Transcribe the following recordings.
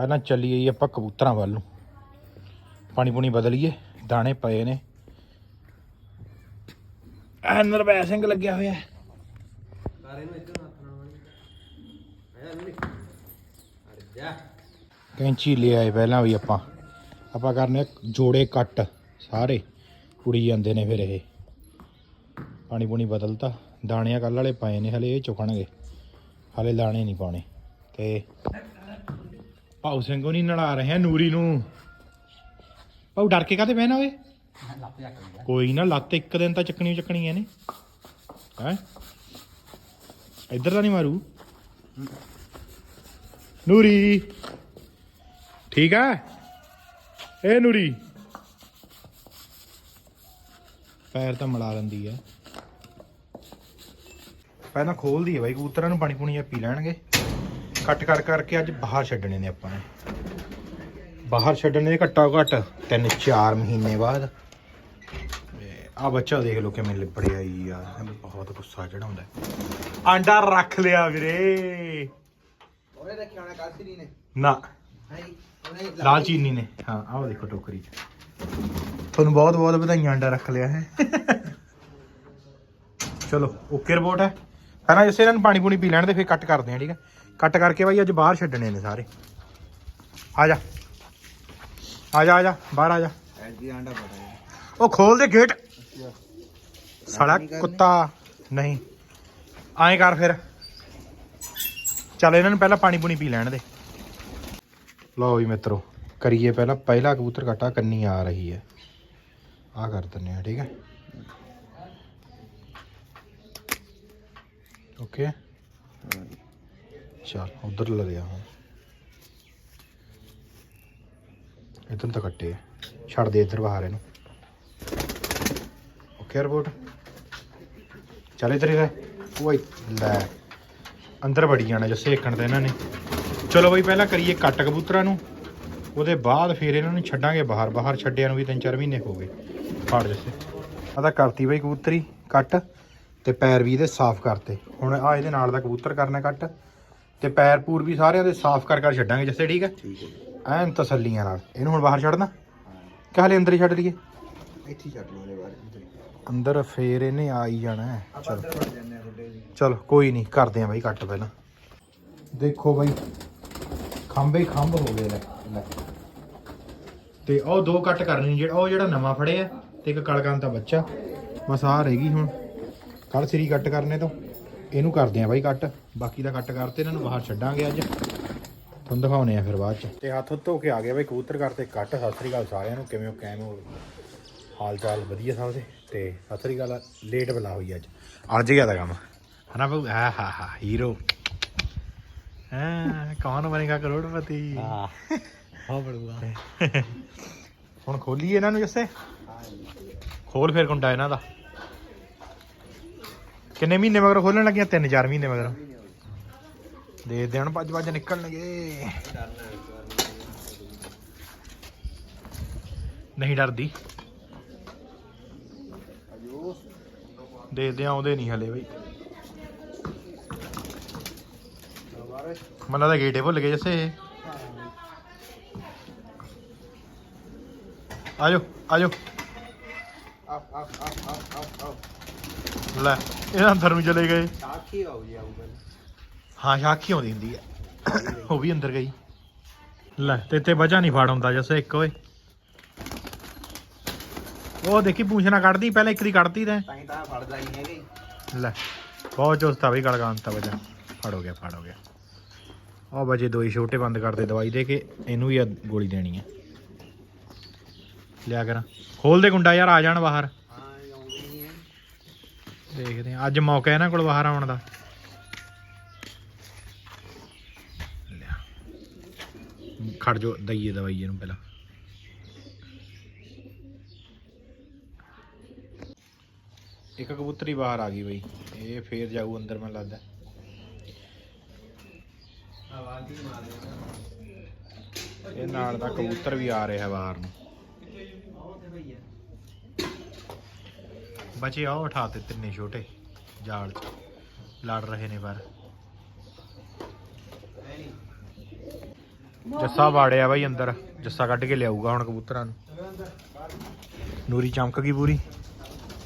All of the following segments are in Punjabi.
ਪਹਿਲਾਂ ਚੱਲੀਏ ਜੀ ਆਪਾਂ ਕਬੂਤਰਾਂ ਵੱਲ ਨੂੰ। ਪਾਣੀ ਪੂਣੀ ਬਦਲੀਏ ਦਾਣੇ ਪਏ ਨੇ। ਐ ਨਰਵੈ ਸਿੰਘ ਲੱਗਿਆ ਹੋਇਆ ਹੈ। ਕੈਂਚੀ ਲੈ ਆਏ ਪਹਿਲਾਂ ਵੀ ਆਪਾਂ। ਆਪਾਂ ਕਰਨੇ ਜੋੜੇ ਕੱਟ ਸਾਰੇ। ਕੁੜੀ ਜਾਂਦੇ ਨੇ ਫਿਰ ਇਹ। ਪਾਣੀ ਪੂਣੀ ਬਦਲਤਾ। ਦਾਣਿਆਂ ਕੱਲ ਵਾਲੇ ਪਏ ਨੇ ਹਲੇ ਇਹ ਚੁਕਣਗੇ। ਹਲੇ ਦਾਣੇ ਨਹੀਂ ਪਾਉਣੇ। ਤੇ ਭਾਉ ਸਿੰਘ ਉਹ ਨਹੀਂ ਨਲਾ ਰਹੇ ਆ ਨੂਰੀ ਨੂੰ। ਭਾਉ ਡਰ ਕੇ ਕਾਤੇ ਬਹਿਣਾ ਓਏ ਲੱਪ ਜਾ ਕਰ ਕੋਈ ਨਾ, ਲੱਤ ਇੱਕ ਦਿਨ ਤਾਂ ਚੱਕਣੀ ਓ ਚੱਕਣੀ ਐ ਨੇ। ਹੈ? ਇੱਧਰ ਤਾਂ ਨਹੀਂ ਮਾਰੂ। ਨੂਰੀ। ਠੀਕ ਆ? ਏ ਨੂਰੀ। ਪੈਰ ਤਾਂ ਮਲਾ ਲੈਂਦੀ ਐ ਪਹਿਲਾਂ ਖੋਲਦੀ ਐ ਬਾਈ, ਕਬੂਤਰਾਂ ਨੂੰ ਪਾਣੀ ਪੂਣੀ ਜਾਂ ਪੀ ਲੈਣਗੇ। ਕੱਟ ਕਰ ਕਰਕੇ ਅੱਜ ਬਾਹਰ ਛੱਡਣੇ ਨੇ ਆਪਾਂ ਨੇ। ਬਾਹਰ ਛੱਡਣੇ ਘੱਟਾ ਘੱਟ 3-4 ਮਹੀਨੇ ਬਾਅਦ। ਆ ਬੱਚਾ ਦੇਖ ਲਓ ਕਿਵੇਂ ਲਿਪੜਿਆ ਈ ਯਾਰ ਬਹੁਤ ਗੁੱਸਾ ਚੜਾਉਂਦਾ ਆਂਡਾ ਰੱਖ ਲਿਆ ਵੀਰੇ। ਉਹਨੇ ਰੱਖਿਆ ਹੋਣਾ ਕਾਸਰੀ ਨੇ। ਨਾ। ਲਾਲ ਚੀਨੀ ਨੇ। ਹਾਂ ਆਹ ਦੇਖੋ ਟੋਕਰੀ 'ਚ। ਤੁਹਾਨੂੰ ਬਹੁਤ ਬਹੁਤ ਵਧਾਈਆਂ ਆਂਡਾ ਰੱਖ ਲਿਆ ਹੈ। ਚਲੋ ਓਕੇ ਰਿਪੋਰਟ ਹੈ। ਪਹਿਲਾਂ ਜਿਸੇ ਇਹਨਾਂ ਨੂੰ ਪਾਣੀ ਪੂਣੀ ਪੀ ਲੈਣ ਦੇ ਫਿਰ ਕੱਟ ਕਰਦੇ ਆ ਠੀਕ ਹੈ? ਕੱਟ ਕਰਕੇ ਬਾਈ ਅੱਜ ਬਾਹਰ ਛੱਡਣੇ ਨੇ ਸਾਰੇ। ਆ ਜਾ। ਆ ਜਾ ਆ ਜਾ ਬਾਹਰ ਆ ਜਾ। ਐਡੀ ਆਂਡਾ ਪਤਾ ਹੈ। ਉਹ ਖੋਲ ਦੇ ਗੇਟ। ਸਾਲਾ ਕੁੱਤਾ। ਨਹੀਂ। ਐਂ ਕਰ ਫਿਰ। ਚੱਲ ਇਹਨਾਂ ਨੂੰ ਪਹਿਲਾਂ ਪਾਣੀ ਪੂਣੀ ਪੀ ਲੈਣ ਦੇ। ਲਓ ਵੀ ਮਿੱਤਰੋ ਕਰੀਏ ਪਹਿਲਾਂ ਪਹਿਲਾ ਕਬੂਤਰ ਕਾਟਾ ਕੰਨੀ ਆ ਰਹੀ ਹੈ। ਆ ਕਰ ਦਿੰਨੇ ਆ ਠੀਕ ਹੈ? ਓਕੇ ਚਲ ਉਧਰ ਲਿਆ ਹੁਣ ਇਧਰ ਤਾਂ ਕੱਟੇ ਛੱਡ ਦੇ ਇੱਧਰ ਬਾਹਰ ਇਹਨੂੰ ਓਕੇ ਰਿਪੋਰਟ ਚੱਲ ਇੱਧਰ ਹੀ ਰਹਿ ਓਏ ਲੈ ਅੰਦਰ ਵੜੀ ਜਾਣਾ ਜੱਸੇ ਏਕਣ ਤੇ ਇਹਨਾਂ ਨੇ ਚਲੋ ਬਈ ਪਹਿਲਾਂ ਕਰੀਏ ਕੱਟ ਕਬੂਤਰਾਂ ਨੂੰ ਉਹਦੇ ਬਾਅਦ ਫਿਰ ਇਹਨਾਂ ਨੂੰ ਛੱਡਾਂਗੇ ਬਾਹਰ ਬਾਹਰ ਛੱਡਿਆਂ ਨੂੰ ਵੀ 3-4 ਮਹੀਨੇ ਹੋ ਗਏ ਫੜ ਜੱਸੇ ਆ ਤਾਂ ਕਰਤੀ ਬਈ ਕਬੂਤਰੀ ਕੱਟ ਤੇ ਪੈਰ ਵੀ ਇਹਦੇ ਸਾਫ਼ ਕਰਤੇ। ਹੁਣ ਆ ਇਹਦੇ ਨਾਲ ਦਾ ਕਬੂਤਰ ਕਰਨਾ ਕੱਟ ਤੇ ਪੈਰ ਪੂਰ ਵੀ ਸਾਰਿਆਂ ਦੇ ਸਾਫ਼ ਕਰ ਕਰ ਛੱਡਾਂਗੇ ਜੱਸੇ ਠੀਕ ਹੈ? ਠੀਕ ਹੈ ਐਨ ਤਸੱਲੀਆਂ ਨਾਲ। ਇਹਨੂੰ ਹੁਣ ਬਾਹਰ ਛੱਡਣਾ? ਕਿ ਹਲੇ ਅੰਦਰ ਹੀ ਛੱਡ ਲਈਏ? ਇੱਥੇ ਹੀ ਛੱਡ ਲਓ ਬਾਰੇ ਅੰਦਰ ਫੇਰ ਇਹਨੇ ਆ ਹੀ। ਜਾਣਾ ਚਲੋ। ਚਲੋ ਕੋਈ ਨਹੀਂ ਕਰਦੇ ਆ ਬਾਈ ਕੱਟ ਪਹਿਲਾਂ। ਦੇਖੋ ਬਾਈ ਖੰਭੇ ਖੰਭ ਹੋ ਗਏ ਲੈ ਲੈ। ਤੇ ਉਹ ਦੋ ਕੱਟ ਕਰਨੀ ਜਿਹੜਾ ਉਹ ਜਿਹੜਾ ਨਵਾਂ ਫੜਿਆ ਤੇ ਇੱਕ ਕਲਕਾਂ ਦਾ ਬੱਚਾ। ਬਸ ਆ ਰਹਿ ਗਈ ਹੁਣ। ਕੱਲ ਸਰੀ ਕੱਟ ਕਰਨੇ ਤੋਂ। ਇਹਨੂੰ ਕਰਦੇ ਆ ਬਾਈ ਕੱਟ। ਬਾਕੀ ਦਾ ਕੱਟ ਕਰਤੇ ਇਹਨਾਂ ਨੂੰ ਬਾਹਰ ਛੱਡਾਂਗੇ ਅੱਜ। ਤੁਹਾਨੂੰ ਦਿਖਾਉਣੇ ਆ ਫਿਰ ਬਾਅਦ ਚ। ਤੇ ਹੱਥ ਧੋ ਕੇ ਆ ਗਏ ਬਾਈ ਕਬੂਤਰ ਕਰਤੇ ਕੱਟ। ਸਤਿ ਸ੍ਰੀ ਅਕਾਲ ਸਾਰਿਆਂ ਨੂੰ ਕਿਵੇਂ ਹੋ ਕੈਮ ਹੋ? ਹਾਲ ਚਾਲ ਵਧੀਆ ਸਭ ਦੇ? ਤੇ ਸਤਿ ਸ੍ਰੀ ਅਕਾਲ ਲੇਟ ਬਲਾ ਹੋਈ ਅੱਜ। ਅਲਝ ਗਿਆ ਦਾ ਕੰਮ। ਹਨਾ ਬੂ ਹਾ ਹਾ ਹਾ ਹੀਰੋ ਹਾਂ ਕੌਣ ਬਣੇਗਾ ਕਰੋੜਪਤੀ? ਹਾਂ। ਹੋ ਬੜੂਆ। ਹੁਣ ਖੋਲੀਏ ਇਹਨਾਂ ਨੂੰ ਜੱਸੇ? ਖੋਲ ਫਿਰ ਕੁੰਡਾ ਇਹਨਾਂ ਦਾ। ਕਿੰਨੇ ਮਹੀਨੇ ਮਗਰ ਖੋਲਣ ਲੱਗੀਆਂ? 3-4 ਮਹੀਨੇ ਮਗਰ। ਦੇ ਦੇ ਭੱਜ ਭੱਜ ਨਿਕਲਣਗੇ। ਨਹੀਂ ਡਰਦੀ। ਦੇਖਦੇ ਆਉਂਦੇ ਨਹੀਂ ਹਲੇ ਬਈ। ਦੁਬਾਰਾ ਮਨ ਲੱਗਦਾ ਗੇਟੇ ਭੁੱਲ ਗਏ ਜੱਸੇ ਇਹ। ਆਜੋ ਆਜੋ। ਆਪ ਆਪ। ਲੈ ਇਹ ਅੰਦਰ ਨੂੰ ਚਲੇ ਗਏ। ਸਾਖੀ ਆਉ ਜੀ ਆਉ ਹਾਂ ਸ਼ਾਖੀ ਆਉਂਦੀ ਹੁੰਦੀ ਹੈ ਉਹ ਵੀ ਅੰਦਰ ਗਈ। ਲੈ ਤੇ ਤੇ ਵਜਾ ਨਹੀਂ ਫੜ ਹੁੰਦਾ ਜੱਸੇ ਇੱਕ ਓਏ। ਉਹ ਦੇਖੀ ਪੂਛਣਾ ਕੱਢਦੀ ਪਹਿਲਾਂ ਇੱਕ ਦੀ ਕੱਢਤੀ ਤੈਂ। ਤਾਂ ਹੀ ਤਾਂ ਫੜਦਾ ਹੀ ਲੈ ਬਹੁਤ ਚੁਸਤਾ ਵੀ ਗਲਗਾਂਤਾ ਵਜਾ ਫੜ ਹੋ ਗਿਆ ਫੜ ਹੋ ਗਿਆ। ਉਹ ਵਜੇ ਦੋਈ ਛੋਟੇ ਬੰਦ ਕਰਦੇ ਦਵਾਈ ਦੇ ਕੇ ਇਹਨੂੰ ਵੀ ਆ ਗੋਲੀ ਦੇਣੀ ਹੈ ਲਿਆ ਕਰਾਂ। ਖੋਲ ਦੇ ਗੁੰਡਾ ਯਾਰ ਆ ਜਾਣ ਬਾਹਰ। ਦੇਖਦੇ ਆ ਅੱਜ ਮੌਕਾ ਇਹਨਾਂ ਕੋਲ ਬਾਹਰ ਆਉਣ ਦਾ। ਖੜ ਜੋ ਦਈਏ ਦਵਾਈਏ ਨੂੰ ਪਹਿਲਾਂ। ਇੱਕ ਕਬੂਤਰੀ ਬਾਹਰ ਆ ਗਈ ਬਈ। ਇਹ ਫੇਰ ਜਾਊ ਅੰਦਰ, ਮੈਨੂੰ ਲੱਗਦਾ। ਇਹ ਨਾਲ ਦਾ ਕਬੂਤਰ ਵੀ ਆ ਰਿਹਾ ਬਾਹਰ ਨੂੰ। ਬਚੇ ਆਓ ਉਠਾਤੇ ਤਿੰਨੇ ਛੋਟੇ ਜਾਲ 'ਚ। ਲੜ ਰਹੇ ਨੇ ਪਰ। ਜੱਸਾ ਵਾੜਿਆ ਬਾਈ ਅੰਦਰ। ਜੱਸਾ ਕੱਢ ਕੇ ਲਿਆਊਗਾ ਹੁਣ ਕਬੂਤਰਾਂ ਨੂੰ। ਨੂਰੀ ਚਮਕ ਗਈ ਪੂਰੀ।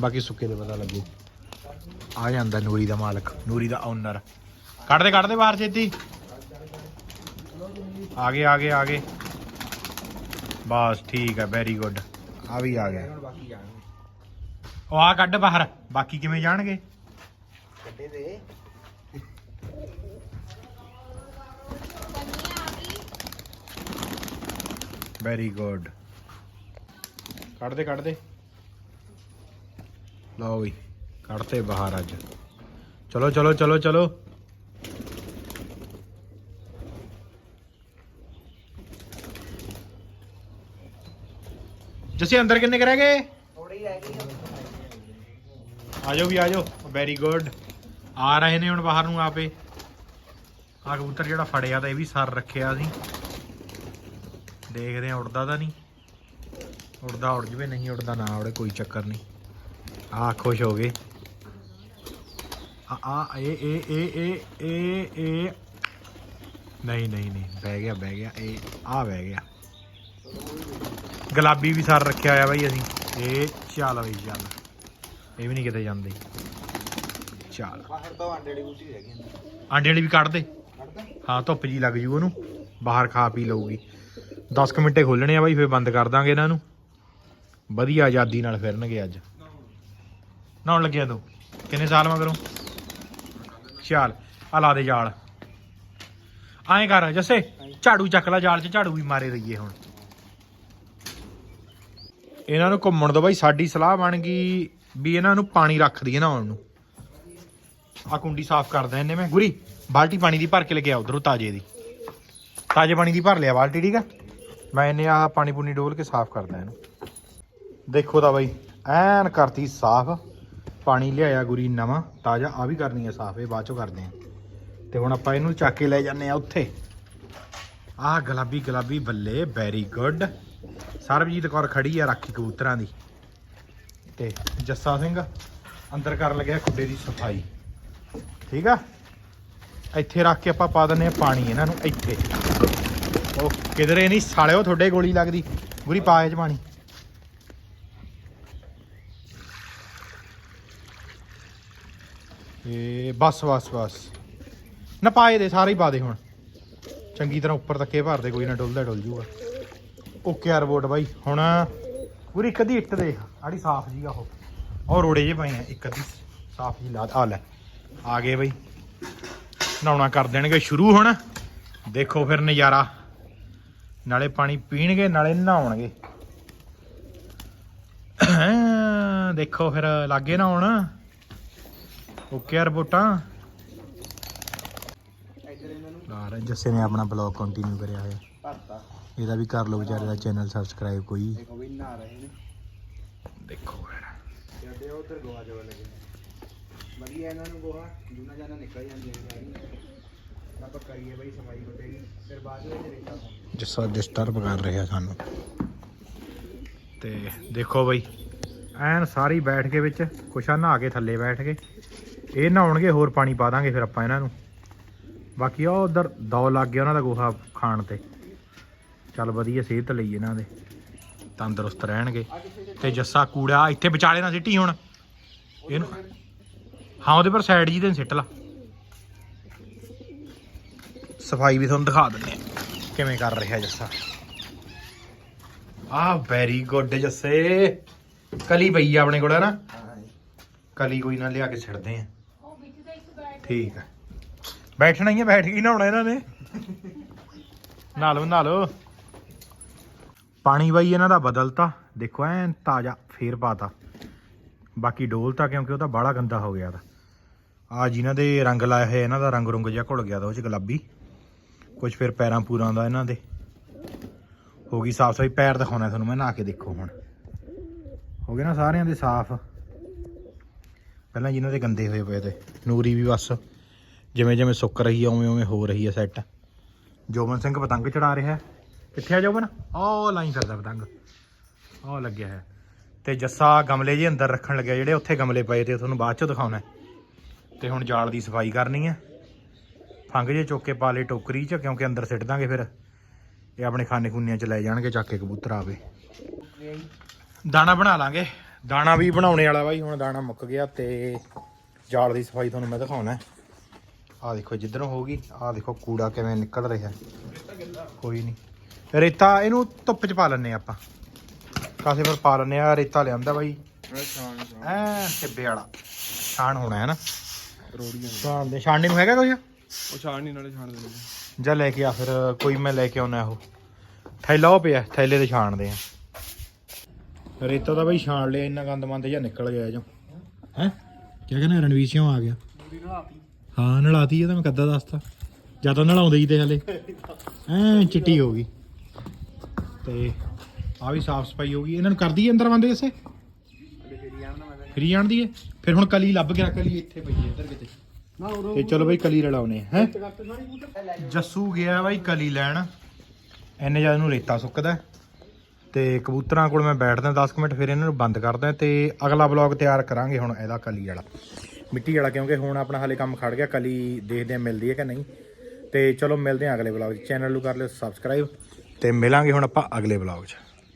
ਬਾਕੀ ਸੁੱਕੇ ਦੇ ਪਤਾ ਲੱਗੂ। ਆ ਜਾਂਦਾ ਨੂਰੀ ਦਾ ਮਾਲਕ। ਨੂਰੀ ਦਾ ਓਨਰ ਕੱਢ ਦੇ ਕੱਢ ਦੇ ਬਾਹਰ ਛੇਤੀ। ਆ ਗਏ ਆ ਗਏ ਆ ਗਏ। ਬਸ ਠੀਕ ਹੈ ਵੈਰੀ ਗੁੱਡ ਆ ਵੀ ਆ ਗਿਆ। ਹੁਣ ਬਾਕੀ ਜਾਣਗੇ ਉਹ ਆ ਕੱਢ ਬਾਹਰ ਬਾਕੀ ਕਿਵੇਂ ਜਾਣਗੇ? ਕੱਢੇ ਦੇ। ਵੈਰੀ ਗੁੱਡ ਕੱਢ ਦੇ ਕੱਢ ਦੇ। ਲਓ ਵੀ ਕੱਢਤੇ ਬਾਹਰ ਅੱਜ। ਚਲੋ ਚਲੋ ਚਲੋ ਚਲੋ। ਜੱਸੀ ਅੰਦਰ ਕਿੰਨੇ ਕੁ ਰਹਿ ਗਏ? ਥੋੜੀ ਰਹਿ ਗਈ। ਆਜੋ ਵੀ ਆਜੋ। ਵੈਰੀ ਗੁੱਡ ਆ ਰਹੇ ਨੇ ਹੁਣ ਬਾਹਰ ਨੂੰ ਆਪੇ। ਆ ਕਬੂਤਰ ਜਿਹੜਾ ਫੜਿਆ ਤਾਂ ਇਹ ਵੀ ਸਰ ਰੱਖਿਆ ਅਸੀਂ ਦੇਖਦੇ ਆ ਉੜਦਾ ਤਾਂ ਨਹੀਂ। ਉੜਦਾ ਉੜ ਜਵੇ, ਨਹੀਂ ਉੜਦਾ ਨਾ ਉੜੇ ਕੋਈ ਚੱਕਰ ਨਹੀਂ। ਆ ਖੁਸ਼ ਹੋ ਗਏ। ਆ ਆ, ਇਹ ਇਹ ਇਹ ਇਹ ਇਹ ਇਹ। ਨਹੀਂ ਨਹੀਂ ਨਹੀਂ, ਬਹਿ ਗਿਆ ਬਹਿ ਗਿਆ। ਇਹ ਆ ਬਹਿ ਗਿਆ। ਗੁਲਾਬੀ ਵੀ ਸਰ ਰੱਖਿਆ ਹੋਇਆ ਬਾਈ ਅਸੀਂ। ਇਹ, ਚੱਲ ਬਈ, ਚੱਲ। ਇਹ ਵੀ ਨਹੀਂ ਕਿਤੇ ਜਾਂਦੇ। ਚੱਲ। ਬਾਹਰ ਤੋਂ ਆਂਡੇ ਦੀ ਬੂਟੀ ਰਹਿ ਗਈ ਆਂਡੇ ਵਾਲੀ ਵੀ ਕੱਢ ਦੇ। ਹਾਂ ਧੁੱਪ ਜੀ ਲੱਗ ਜੂ ਉਹਨੂੰ। ਬਾਹਰ ਖਾ ਪੀ ਲਊਗੀ। 10 ਕੁ ਮਿੰਟੇ ਖੋਲਣੇ ਆ ਬਾਈ ਫੇਰ ਬੰਦ ਕਰ ਦਾਂਗੇ ਇਹਨਾਂ ਨੂੰ। ਵਧੀਆ ਆਜ਼ਾਦੀ ਨਾਲ ਫਿਰਨਗੇ ਅੱਜ। ਨਹਾਉਣ ਲੱਗਿਆ ਤੂੰ ਕਿੰਨੇ ਸਾਲ ਮਗਰੋਂ? ਚੱਲ ਆ ਲਾ ਦੇ ਜਾਲ। ਐਂ ਕਰ ਜੱਸੇ ਝਾੜੂ ਚੱਕ ਲੈ ਜਾਲ 'ਚ ਝਾੜੂ ਵੀ ਮਾਰੇ ਰਹੀਏ ਹੁਣ। ਇਹਨਾਂ ਨੂੰ ਘੁੰਮਣ ਤੋਂ ਬਾਈ ਸਾਡੀ ਸਲਾਹ ਬਣ ਗਈ ਵੀ ਇਹਨਾਂ ਨੂੰ ਪਾਣੀ ਰੱਖ ਦਈਏ ਨਹਾਉਣ ਨੂੰ ਆ ਕੁੰਡੀ ਸਾਫ਼ ਕਰਦਾ ਇਹਨੇ ਮੈਂ। ਗੁਰੀ, ਬਾਲਟੀ ਪਾਣੀ ਦੀ ਭਰ ਕੇ ਲੈ ਕੇ ਆ ਉਧਰੋਂ ਤਾਜੇ ਦੀ। ਤਾਜੇ ਪਾਣੀ ਦੀ ਭਰ ਲਿਆ ਬਾਲਟੀ, ਠੀਕ ਆ? ਮੈਂ ਇਹਨੇ ਆ ਪਾਣੀ ਪੂਣੀ ਡੋਲ ਕੇ ਸਾਫ਼ ਕਰਦਾ ਇਹਨੂੰ। ਦੇਖੋ ਤਾਂ ਬਾਈ, ਐਨ ਕਰਤੀ ਸਾਫ਼। ਪਾਣੀ ਲਿਆਇਆ ਗੁਰੀ ਨਵਾਂ, ਤਾਜ਼ਾ ਆ ਵੀ ਕਰਨੀ ਆ ਸਾਫ਼, ਇਹ ਬਾਅਦ ਚੋਂ ਕਰਦੇ ਆ। ਤੇ ਹੁਣ ਆਪਾਂ ਇਹਨੂੰ ਚੱਕ ਕੇ ਲੈ ਜਾਂਦੇ ਆ ਉੱਥੇ। ਆਹ ਗੁਲਾਬੀ ਗੁਲਾਬੀ ਬੱਲੇ ਵੈਰੀ ਗੁੱਡ ਸਰਬਜੀਤ ਕੌਰ ਖੜੀ ਆ ਰਾਖੀ ਕਬੂਤਰਾਂ ਦੀ। ਤੇ ਜੱਸਾ ਸਿੰਘ ਅੰਦਰ ਕਰਨ ਲੱਗਿਆ ਖੁੱਡੇ ਦੀ ਸਫ਼ਾਈ। ਠੀਕ ਆ? ਇੱਥੇ ਰੱਖ ਕੇ ਆਪਾਂ ਪਾ ਦਿੰਨੇ ਆ ਪਾਣੀ ਇਹਨਾਂ ਨੂੰ, ਇੱਥੇ। ਉਹ ਕਿਧਰੇ ਨਹੀਂ, ਸਾਲਿਓ ਤੁਹਾਡੇ ਗੋਲੀ ਲੱਗਦੀ। ਗੁਰੀ ਪਾਏ ਇਹ ਚ ਪਾਣੀ। ਇਹ ਬਸ ਬਸ ਬਸ। ਨਾ ਪਾਏ ਦੇ, ਸਾਰੇ ਹੀ ਪਾ ਦੇ ਹੁਣ। ਚੰਗੀ ਤਰ੍ਹਾਂ ਉੱਪਰ ਤੱਕੇ ਭਰ ਦੇ, ਕੋਈ ਨਾ ਡੁੱਲਦਾ ਡੁੱਲ ਜੂਗਾ। ਓਕੇ ਆ ਰਿਪੋਰਟ ਬਾਈ। ਹੁਣ ਪੂਰੀ ਇੱਕ ਅੱਧੀ ਇੱਟ ਦੇਖ ਆੜੀ ਸਾਫ਼ ਜੀ ਆ ਉਹ। ਉਹ ਰੋੜੇ ਜੇ ਪਏ ਆ ਇੱਕ ਅੱਧੀ ਸਾਫ਼ ਜੀ ਲਾ ਆ ਲੈ ਆ ਗਏ ਬਈ। ਨਹਾਉਣਾ ਕਰ ਦੇਣਗੇ ਸ਼ੁਰੂ ਹੁਣ। ਦੇਖੋ ਫਿਰ ਨਜ਼ਾਰਾ। ਨਾਲੇ ਪਾਣੀ ਪੀਣਗੇ ਨਾਲੇ ਨਹਾਉਣਗੇ। ਦੇਖੋ ਫਿਰ ਲਾਗੇ ਨਾ ਹੁਣ। ਓਕੇ ਆ ਰਿਪੋਰਟਾਂ ਇੱਧਰ ਇਹਨਾਂ ਨੂੰ। ਯਾਰ ਜੱਸੇ ਨੇ ਆਪਣਾ ਬਲੌਗ ਕੰਟੀਨਿਊ ਕਰਿਆ ਹੋਇਆ। ਇਹਦਾ ਵੀ ਕਰ ਲਓ ਵਿਚਾਰੇ ਦਾ ਚੈਨਲ ਸਬਸਕ੍ਰਾਈਬ ਕੋਈ। ਦੇਖੋ ਵੀ ਰਹੇ ਨੇ। ਦੇਖੋ ਫਿਰ ਤੇ ਅੱਡੇ ਉਧਰ ਗੋਹਾ ਜੋ ਲੱਗੇ ਨੇ ਵਧੀਆ ਇਹਨਾਂ ਨੂੰ ਗੋਹਾ ਜੂਨਾ ਜਾਨਾ ਨਿਕਲ ਜਾਂਦੀਆਂ ਨੇ ਸਾਰੀਆਂ ਆਪਾਂ ਕਰੀਏ ਬਈ ਸਫ਼ਾਈ ਬਤੇਰੀ ਫਿਰ ਬਾਅਦ ਵਿੱਚ ਰੇਤਾ ਪਾਉਂਦੇ ਜੱਸਾ ਡਿਸਟਰਬ ਕਰ ਰਿਹਾ ਸਾਨੂੰ। ਤੇ ਦੇਖੋ ਬਈ ਐਨ ਸਾਰੀ ਬੈਠ ਕੇ ਵਿੱਚ ਕੁਛਾ ਨਹਾ ਕੇ ਥੱਲੇ ਬੈਠ ਕੇ। ਇਹ ਨਹਾਉਣਗੇ ਹੋਰ ਪਾਣੀ ਪਾ ਦਾਂਗੇ ਫਿਰ ਆਪਾਂ ਇਹਨਾਂ ਨੂੰ। ਬਾਕੀ ਉਹ ਉਧਰ ਦੌ ਲੱਗ ਗਿਆ ਉਹਨਾਂ ਦਾ ਗੋਹਾ ਖਾਣ ਤੇ। ਚੱਲ ਵਧੀਆ ਸਿਹਤ ਲਈ ਇਹਨਾਂ ਦੇ। ਤੰਦਰੁਸਤ ਰਹਿਣਗੇ। ਤੇ ਜੱਸਾ ਕੂੜਾ, ਇੱਥੇ ਵਿਚਾਲੇ ਨਾ ਸਿੱਟੀ ਹੁਣ। ਇਹਨੂੰ ਹਾਂ, ਉਹਦੇ ਪਰ ਸਾਈਡ ਜੀ ਤੇ ਸਿੱਟ ਲਾ। ਸਫ਼ਾਈ ਵੀ ਤੁਹਾਨੂੰ ਦਿਖਾ ਦਿੰਦੇ ਆ ਕਿਵੇਂ ਕਰ ਰਿਹਾ ਜੱਸਾ। ਆ ਵੈਰੀ ਗੁੱਡ ਜੱਸੇ। ਕਲੀ ਪਈ ਆ ਆਪਣੇ ਕੋਲ ਨਾ? ਕਲੀ ਕੋਈ ਨਾ ਲਿਆ ਕੇ ਛੱਡਦੇ ਆ ਠੀਕ ਹੈ ਬੈਠਣਾ ਹੀ ਹੈ ਬੈਠ ਕੇ ਨਹਾਉਣਾ ਇਹਨਾਂ ਨੇ। ਨਹਾ ਲਓ ਲਓ। ਪਾਣੀ ਬਾਈ ਇਹਨਾਂ ਦਾ ਬਦਲਤਾ। ਦੇਖੋ, ਐਨ ਤਾਜ਼ਾ ਫੇਰ ਪਾਤਾ। ਬਾਕੀ ਡੋਲਤਾ ਕਿਉਂਕਿ ਉਹ ਤਾਂ ਬਾਹਲਾ ਗੰਦਾ ਹੋ ਗਿਆ ਤਾਂ ਆ ਜਿਨ੍ਹਾਂ ਦੇ ਰੰਗ ਲਾਏ ਹੋਏ ਇਹਨਾਂ ਦਾ ਰੰਗ ਰੁੰਗ ਜਿਹਾ ਘੁਲ ਗਿਆ ਤਾਂ ਉਹ ਚ ਗੁਲਾਬੀ। ਕੁਝ ਫਿਰ ਪੈਰਾਂ ਪੂਰਾਂ ਦਾ ਇਹਨਾਂ ਦੇ। ਹੋ ਗਈ ਸਾਫ਼ ਸਫ਼ਾਈ ਪੈਰ ਦਿਖਾਉਣਾ ਤੁਹਾਨੂੰ ਮੈਂ, ਨਹਾ ਕੇ ਦੇਖੋ ਹੁਣ। ਹੋ ਗਏ ਨਾ ਸਾਰਿਆਂ ਦੇ ਸਾਫ਼। ਪਹਿਲਾਂ ਜਿਨ੍ਹਾਂ ਦੇ ਗੰਦੇ ਹੋਏ ਪਏ ਤੇ, ਨੂਰੀ ਵੀ ਬਸ। ਜਿਵੇਂ ਜਿਵੇਂ ਸੁੱਕ ਰਹੀ ਆ ਉਵੇਂ ਉਵੇਂ ਹੋ ਰਹੀ ਹੈ ਸੈੱਟ। ਜੋਬਨ ਸਿੰਘ ਪਤੰਗ ਚੜਾ ਰਿਹਾ। ਕਿੱਥੇ ਆ ਜੋਬਨ ਉਹ ਲਾਈ ਫਿਰਦਾ ਪਤੰਗ। ਉਹ ਲੱਗਿਆ ਹੈ। ਤੇ ਜੱਸਾ ਗਮਲੇ ਜੇ ਅੰਦਰ ਰੱਖਣ ਲੱਗਿਆ, ਜਿਹੜੇ ਉੱਥੇ ਗਮਲੇ ਪਏ ਤੇ ਤੁਹਾਨੂੰ ਬਾਅਦ ਚੋਂ ਦਿਖਾਉਣਾ ਹੈ। ਤੇ ਹੁਣ ਜਾਲ ਦੀ ਸਫ਼ਾਈ ਕਰਨੀ ਹੈ। ਫੰਗ ਜੇ ਚੁੱਕ ਕੇ ਪਾ ਲਏ ਟੋਕਰੀ 'ਚ, ਕਿਉਂਕਿ ਅੰਦਰ ਸਿੱਟ ਦਾਂਗੇ ਫਿਰ। ਇਹ ਆਪਣੇ ਖਾਨੇ ਖੁੰਨਿਆਂ ਚ ਲੈ ਜਾਣਗੇ, ਚੱਕ ਕੇ ਕਬੂਤਰ ਆਵੇ। ਦਾਣਾ ਬਣਾ ਲਾਂਗੇ। ਦਾਣਾ ਵੀ ਬਣਾਉਣੇ ਵਾਲਾ ਬਾਈ, ਹੁਣ ਦਾਣਾ ਮੁੱਕ ਗਿਆ ਤੇ ਜਾਲ ਦੀ ਸਫ਼ਾਈ ਤੁਹਾਨੂੰ ਮੈਂ ਦਿਖਾਉਣਾ ਆ ਦੇਖੋ, ਜਿੱਧਰੋਂ ਹੋਊਗੀ ਆ ਦੇਖੋ, ਕੂੜਾ ਕਿਵੇਂ ਨਿਕਲ ਰਿਹਾ ਕੋਈ ਨਹੀਂ। ਰੇਤਾ ਇਹਨੂੰ ਧੁੱਪ ਚ ਪਾ ਲੈਣੇ ਆਪਾਂ। ਕਾਸੇ ਪਰ ਪਾ ਲੈਣੇ ਆ ਰੇਤਾ ਲਿਆਂਦਾ ਬਾਈ। ਐ ਟਿੱਬੇ ਵਾਲਾ। ਛਾਣ ਹੋਣਾ ਹੈ ਨਾ। ਰੋੜੀਆਂ ਛਾਣ ਦੇ। ਛਾਣਨੇ ਨੂੰ ਹੈਗਾ ਕੁਝ ਉਹ ਛਾਣ ਨਹੀਂ ਨਾਲੇ ਛਾਣ ਦੇਣੇ ਜਾ ਲੈ ਕੇ ਆ ਫਿਰ ਕੋਈ ਮੈਂ ਲੈ ਕੇ ਆਉਣਾ ਉਹ। ਥੈਲਾ ਉਹ ਪਿਆ ਥੈਲੇ ਤੇ ਛਾਣਦੇ ਆ। ਰੇਤਾ ਤਾਂ ਬਈ ਛਾਣ ਲਿਆ ਇੰਨਾ ਗੰਦ ਮੰਦ ਜਿਹਾ ਨਿਕਲ ਗਿਆ ਜੋ ਹੈ? ਕੀ ਕਹਿੰਦਾ ਰਣਵੀਰ ਸਿੰਘ ਆ ਗਿਆ। ਹਾਂ ਨਲਾਤੀ ਇਹ ਤਾਂ ਮੈਂ ਕੱਦਾ ਦੱਸਤਾ। ਜਾਂ ਤਾਂ ਨਲਾਉਂਦੇ ਹੀ ਤੇ ਹਲੇ। ਐ ਚਿੱਟੀ ਹੋ ਗਈ। ਤੇ ਆ ਵੀ ਸਾਫ਼ ਸਫ਼ਾਈ ਹੋ ਗਈ। ਇਹਨਾਂ ਨੂੰ ਕਰਦੀ ਅੰਦਰ ਬੰਦੇ ਇਸੇ ਫਰੀ ਜਾਣਦੀ ਹੈ। ਫਿਰ ਹੁਣ ਕਲੀ ਲੱਭ ਗਿਆ ਕਲੀ ਇੱਥੇ ਪਈ ਹੈ ਇੱਧਰ ਕਿਤੇ। ਤੇ ਚਲੋ ਬਈ ਕਲੀ ਰਲਾਉਨੇ ਹੈ? ਜੱਸੂ ਗਿਆ ਬਾਈ ਕਲੀ ਲੈਣ। ਇੰਨੇ ਜਦ ਨੂੰ ਰੇਤਾ ਸੁੱਕਦਾ ਤੇ ਕਬੂਤਰਾਂ ਕੋਲ ਮੈਂ ਬੈਠਦਾ 10 ਕੁ ਮਿੰਟ ਫਿਰ ਇਹਨਾਂ ਨੂੰ ਬੰਦ ਕਰਦਾ ਤੇ ਅਗਲਾ ਬਲੌਗ ਤਿਆਰ ਕਰਾਂਗੇ ਹੁਣ ਇਹਦਾ ਕਲੀ ਵਾਲਾ। ਮਿੱਟੀ ਵਾਲਾ ਕਿਉਂਕਿ ਹੁਣ ਆਪਣਾ ਹਾਲੇ ਕੰਮ ਖੜ ਗਿਆ ਕਲੀ ਦੇਖਦੇ ਆ ਮਿਲਦੀ ਹੈ ਕਿ ਨਹੀਂ। ਤੇ ਚਲੋ ਮਿਲਦੇ ਆ ਅਗਲੇ ਬਲੌਗ 'ਚ। ਚੈਨਲ ਨੂੰ ਕਰ ਲਿਓ ਸਬਸਕ੍ਰਾਈਬ ਤੇ ਮਿਲਾਂਗੇ ਹੁਣ ਆਪਾਂ ਅਗਲੇ ਬਲੌਗ 'ਚ।